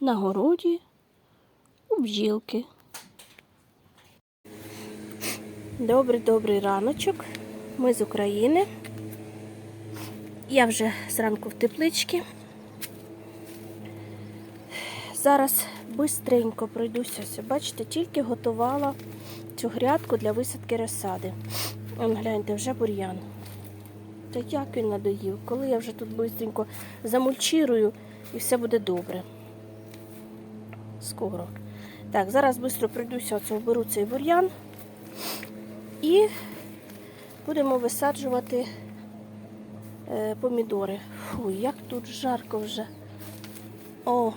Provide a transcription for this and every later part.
на городі у бджілки. Добрий добрий раночок. Ми з України. Я вже зранку в тепличці. Зараз бистренько пройдуся. Бачите, тільки готувала цю грядку для висадки розсади. Он гляньте, вже бур'ян. Та як він надоїв, коли я вже тут бистренько замульчирую і все буде добре. Скоро. Так, зараз швидко пройдуся, оце оберу цей бур'ян і будемо висаджувати е, помідори. Фу, як тут жарко вже. О,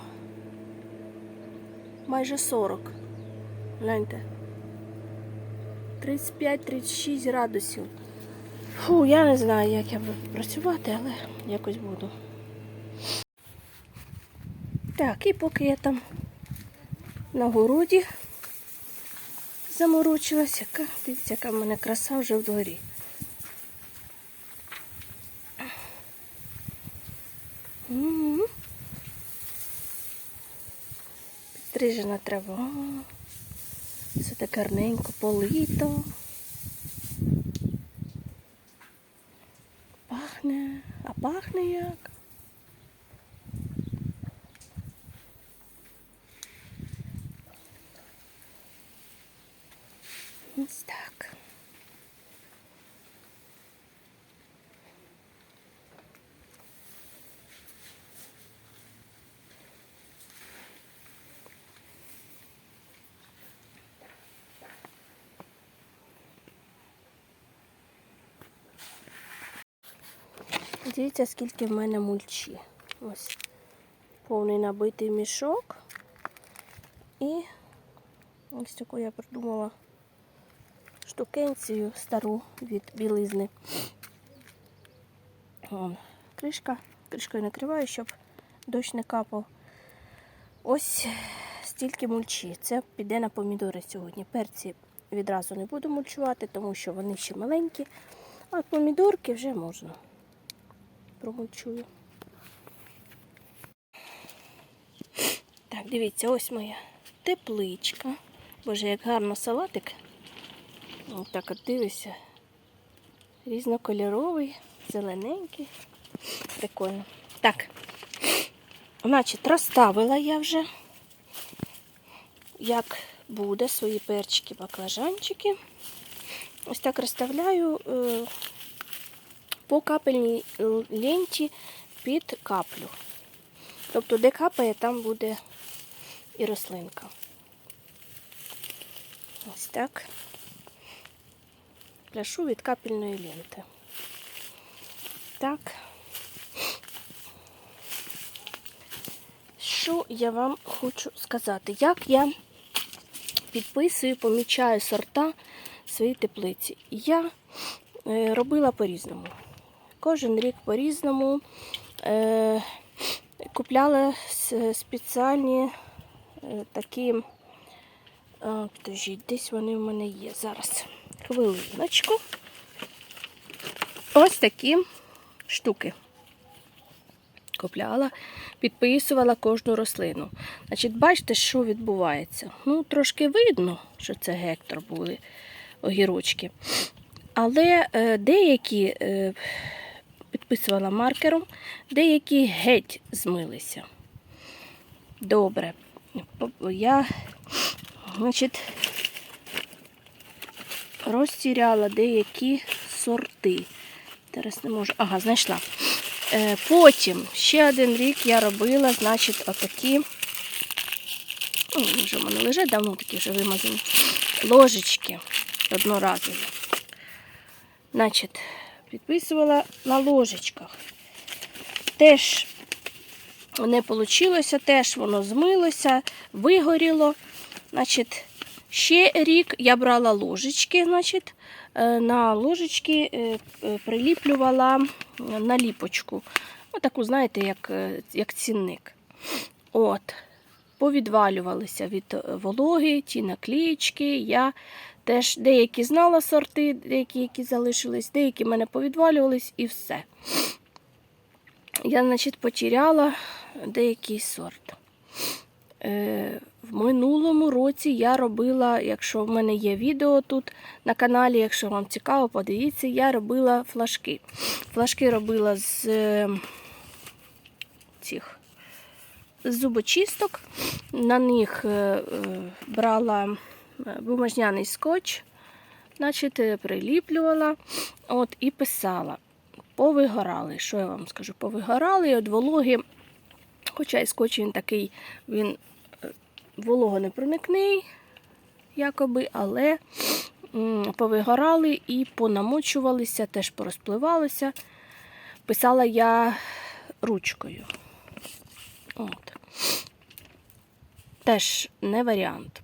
майже 40. Гляньте. 35-36 градусів. Фу, я не знаю, як я буду працювати, але якось буду. Так, і поки я там на городі заморочилась, яка, дивіться, яка в мене краса вже в дворі. Підстрижена трава. Все так гарненько полито. Пахне, а пахне як. Ось так. Дивіться, скільки в мене мульчі. Ось повний набитий мішок. І ось таку я придумала штукенцію стару від білизни. Вон, кришка. Кришкою накриваю, щоб дощ не капав. Ось стільки мульчі. Це піде на помідори сьогодні. Перці відразу не буду мульчувати, тому що вони ще маленькі. А помідорки вже можна. Промульчую. Так, дивіться, ось моя тепличка. Боже, як гарно салатик. Ось так от дивишся. Різнокольоровий, зелененький. Прикольно. Так. Значить, розставила я вже, як буде свої перчики, баклажанчики. Ось так розставляю е, по капельній ленті під каплю. Тобто, де капає, там буде і рослинка. Ось так. Пляшу від капельної ленти. Так. Що я вам хочу сказати? Як я підписую, помічаю сорта своїй теплиці. Я е, робила по-різному. Кожен рік по-різному. Е, купляла спеціальні е, такі. Подождіть, десь вони в мене є зараз. Хвилиночку. Ось такі штуки. Купляла, підписувала кожну рослину. Значить, бачите, що відбувається. Ну, трошки видно, що це гектор були огірочки. Але е, деякі е, підписувала маркером, деякі геть змилися. Добре. Я, значить, розтіряла деякі сорти. Зараз не можу. Ага, знайшла. Е, Потім ще один рік я робила, значить, отакі. Ну, вже в мене лежать давно такі вже вимазані. Ложечки одноразові. Значить, підписувала на ложечках. Теж не вийшло, теж воно змилося, вигоріло. Значить, ще рік я брала ложечки, значить, е, на ложечки е, е, приліплювала наліпочку. Отаку, знаєте, як, як цінник. От. Повідвалювалися від вологи, ті наклеїчки. Я теж деякі знала сорти, деякі, які залишились, деякі в мене повідвалювались і все. Я, значить, потеряла деякий сорт. Е, В минулому році я робила, якщо в мене є відео тут на каналі, якщо вам цікаво, подивіться, я робила флажки. Флажки робила з е, цих зубочисток. На них е, е, брала бумажняний скотч, значить, е, приліплювала от, і писала. Повигорали. Що я вам скажу? Повигорали від вологи, хоча і скотч він такий, він е, вологонепроникний, якоби, але повигорали і понамочувалися, теж порозпливалися. Писала я ручкою. От. Теж не варіант.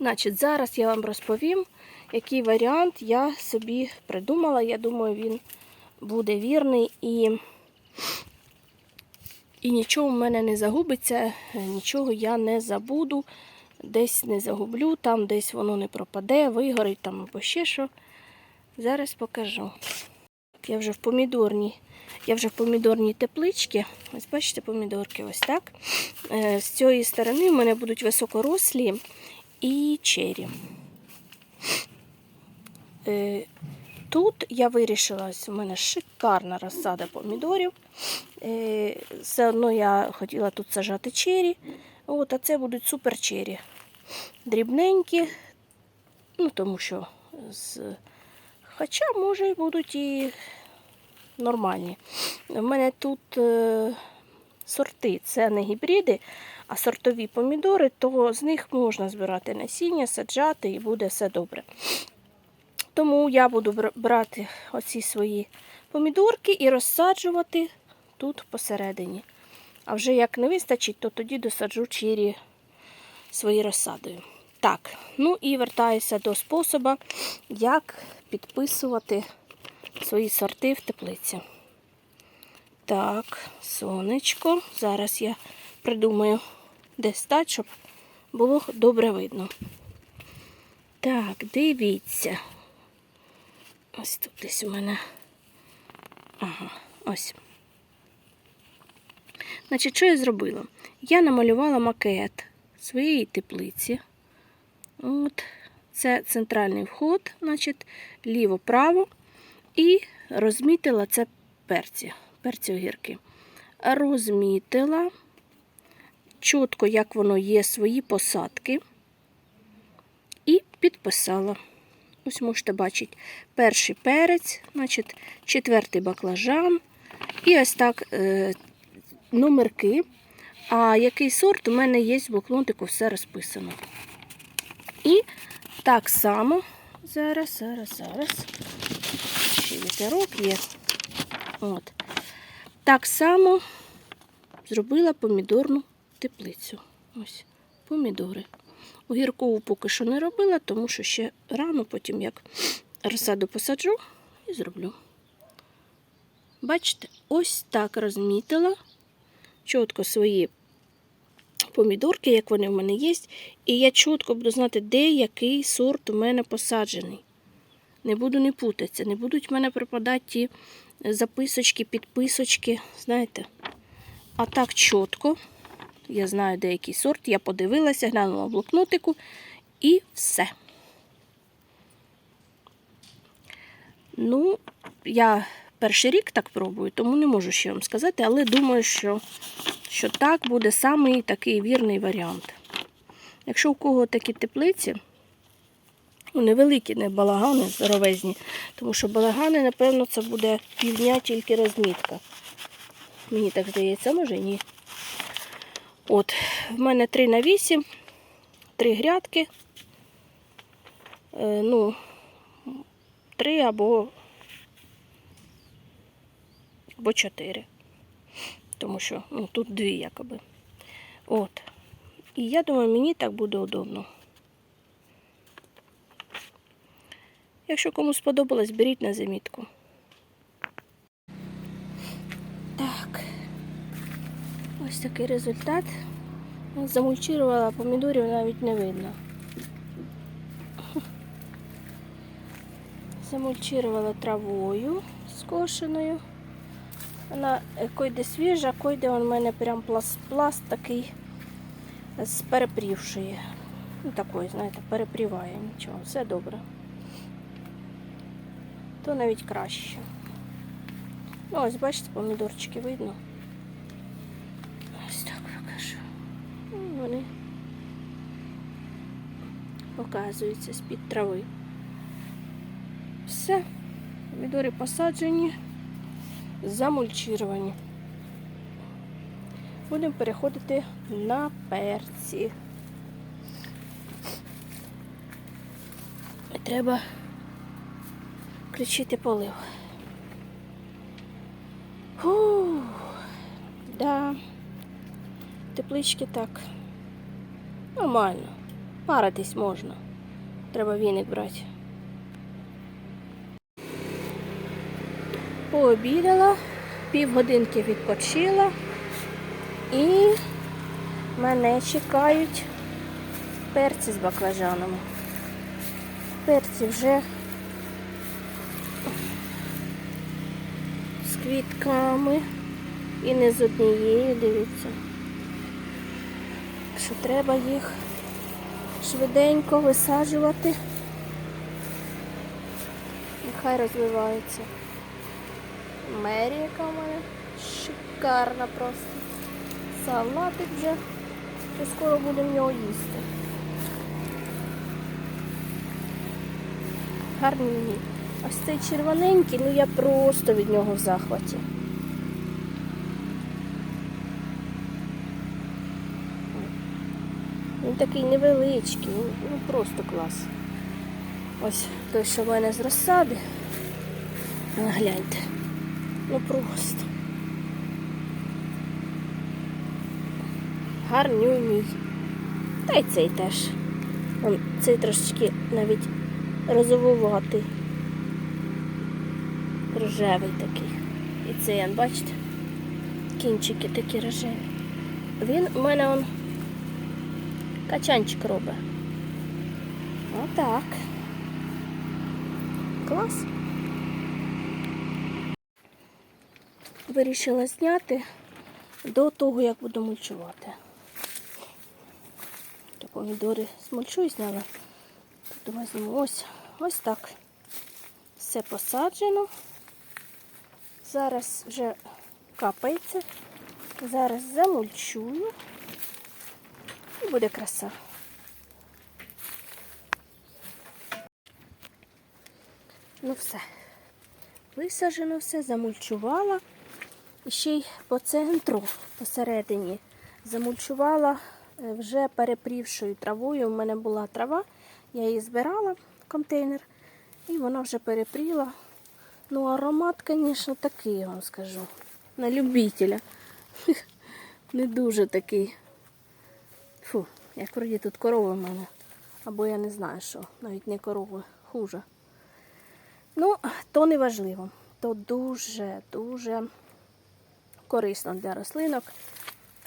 Значить, зараз я вам розповім, який варіант я собі придумала. Я думаю, він буде вірний і, і нічого в мене не загубиться, нічого я не забуду, десь не загублю, там десь воно не пропаде, вигорить там або ще що. Зараз покажу. Я вже в помідорній, я вже в помідорній тепличці. Ось бачите, помідорки ось так. Е, З цієї сторони в мене будуть високорослі і чері. Е, Тут я вирішила, у мене шикарна розсада помідорів. Е, Все одно я хотіла тут сажати чері. От, а це будуть супер чері. Дрібненькі, ну тому що з... Хоча, може, будуть і нормальні. У мене тут е, сорти, це не гібриди, а сортові помідори, то з них можна збирати насіння, саджати і буде все добре. Тому я буду брати оці свої помідорки і розсаджувати тут посередині. А вже як не вистачить, то тоді досаджу чирі свої розсадою. Так, ну і вертаюся до способу, як підписувати свої сорти в теплиці. Так, сонечко. Зараз я придумаю, де стати, щоб було добре видно. Так, дивіться. Ось тут десь у мене. Ага, ось. Значить, що я зробила? Я намалювала макет своєї теплиці. От. Це центральний вход, значить, ліво-право. І розмітила це перці, перці огірки. Розмітила чітко, як воно є, свої посадки. І підписала. Ось можете бачити перший перець, значить, четвертий баклажан. І ось так е, номерки. А який сорт у мене є в блокнотику, все розписано. І так само, зараз, зараз, зараз. Ще вітерок є. От. Так само зробила помідорну теплицю. Ось, помідори. Огіркову поки що не робила, тому що ще рано, потім як розсаду посаджу і зроблю. Бачите, ось так розмітила чітко свої помідорки, як вони в мене є. І я чітко буду знати, де який сорт у мене посаджений. Не буду не путатися, не будуть в мене пропадати ті записочки, підписочки, знаєте. А так чітко. Я знаю, де який сорт. Я подивилася, глянула в блокнотику і все. Ну, я перший рік так пробую, тому не можу ще вам сказати, але думаю, що, що так буде самий такий вірний варіант. Якщо у кого такі теплиці, ну, невеликі, не балагани, здоровезні, тому що балагани, напевно, це буде півдня тільки розмітка. Мені так здається, може ні. От, в мене 3 на 8, 3 грядки. Е, ну, 3 або, або 4. Тому що ну, тут дві якоби. От. І я думаю, мені так буде удобно. Якщо комусь сподобалось, беріть на замітку. Так. Ось такий результат. Замульчувала помідорів навіть не видно. Замульчувала травою скошеною. Вона е, койде свіжа, койде у мене прям пласт, пласт такий з. Ну, такої, знаєте, перепріває нічого, все добре. То навіть краще. Ну, ось бачите, помідорчики видно. Ось так покажу. Ну, Вони показуються з-під трави. Все. Помідори посаджені, замульчировані. Будемо переходити на перці. Треба включити полив. Фу, да. Теплички так. Нормально. Паритись можна. Треба віник брати. Пообідала, півгодинки відпочила і мене чекають перці з баклажанами. Перці вже з квітками і не з однією, дивіться. Що треба їх швиденько висаджувати. Нехай розвиваються. Мері, яка в мене шикарна просто. Салатик вже. Вже скоро будемо його їсти. Гарний. Ось цей червоненький, ну я просто від нього в захваті. Такий невеличкий, ну, ну просто клас. Ось той, що в мене з розсади. А, Гляньте. Ну просто. Гарнюній. Та й цей теж. Он, цей трошечки навіть розовуватий. Рожевий такий. І цей, бачите? Кінчики такі рожеві. Він у мене он качанчик робить. Отак. Клас. Вирішила зняти до того, як буду мульчувати. То помідори смульчу зняла. Тут ось, ось так. Все посаджено. Зараз вже капається. Зараз замульчую. І буде краса. Ну все. Висаджено все, замульчувала. І ще й по центру, посередині, замульчувала е, вже перепрівшою травою. У мене була трава, я її збирала в контейнер, і вона вже перепріла. Ну, аромат, звісно, такий, я вам скажу. На любителя. Не дуже такий. Як вроді тут корови в мене. Або я не знаю, що. Навіть не корови, хуже. Ну, то не важливо. То дуже, дуже корисно для рослинок,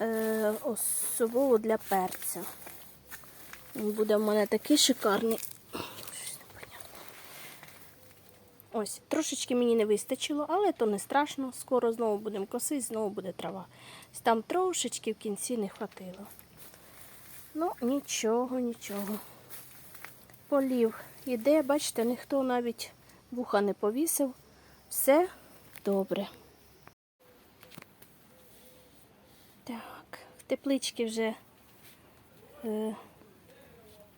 е, особливо для перця. Він буде в мене такий шикарний. Ось, трошечки мені не вистачило, але то не страшно. Скоро знову будемо косити, знову буде трава. Там трошечки в кінці не хватило. Ну, нічого, нічого. Полів іде, бачите, ніхто навіть вуха не повісив. Все добре. Так, в тепличці вже е,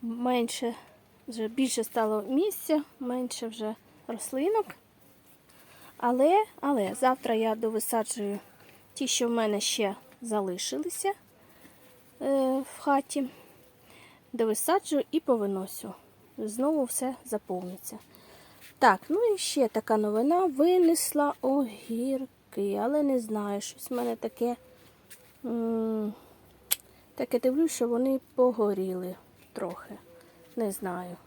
менше, вже більше стало місця, менше вже рослинок. Але, але завтра я довисаджую ті, що в мене ще залишилися в хаті. Довисаджую і повиносю. Знову все заповниться. Так, ну і ще така новина. Винесла огірки, але не знаю, щось в мене таке. Таке дивлюсь, що вони погоріли трохи. Не знаю.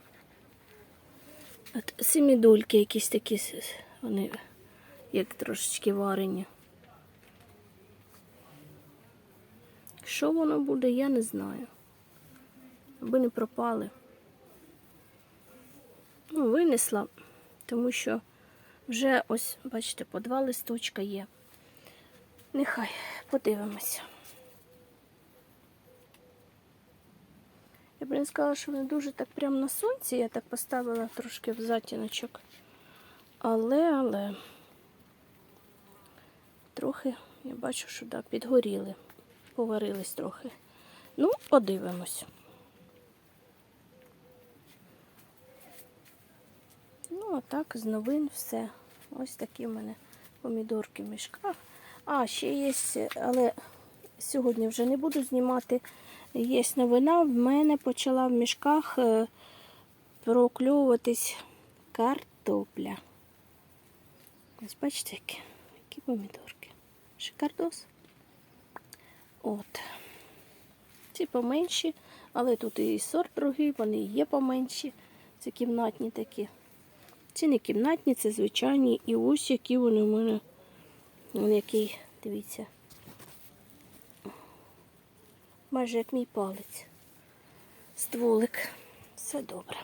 От семідульки якісь такі, вони як трошечки варені. Що воно буде, я не знаю. Аби не пропали. Ну, винесла, тому що вже ось, бачите, по два листочка є. Нехай подивимося. Я б не сказала, що вони дуже так прямо на сонці. Я так поставила трошки в затіночок. Але, але трохи, я бачу, що да, підгоріли, поварились трохи. Ну, подивимось. Ну, а так, з новин все. Ось такі в мене помідорки в мішках. А, ще є, але сьогодні вже не буду знімати. Є новина, в мене почала в мішках е, прокльовуватись картопля. Ось бачите, які, які помідорки. Шикардос. От. Ці поменші, але тут і сорт другий, вони є поменші. Це кімнатні такі. Ці не кімнатні, це звичайні. І ось які вони у мене. Вон який, дивіться. Майже як мій палець. Стволик. Все добре.